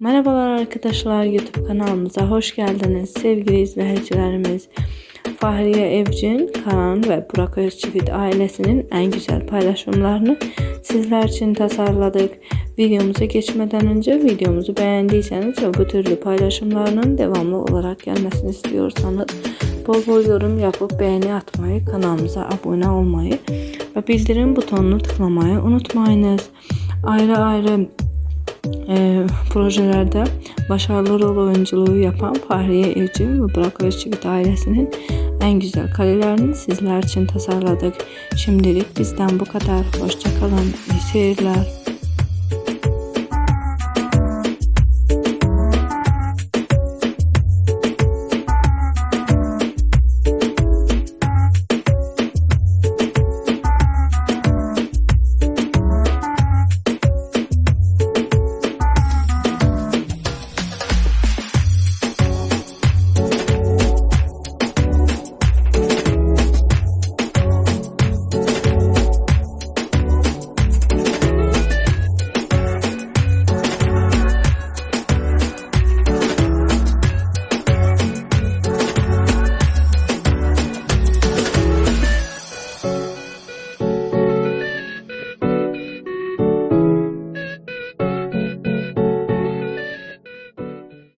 Merhabalar arkadaşlar YouTube kanalımıza hoş geldiniz sevgili izleyicilerimiz. Fahriye Evcin, Karan ve Burak Özçivit ailesinin en güzel paylaşımlarını sizler için tasarladık. Videomuza geçmeden önce videomuzu beğendiyseniz ve bu türlü paylaşımlarının devamlı olarak gelmesini istiyorsanız bol bol yorum yapıp beğeni atmayı, kanalımıza abone olmayı ve bildirim butonunu tıklamayı unutmayınız. Ayrı ayrı e, projelerde başarılı rol oyunculuğu yapan Fahriye Evcim ve Burak Özçivit ailesinin en güzel karelerini sizler için tasarladık. Şimdilik bizden bu kadar. Hoşçakalın. İyi seyirler.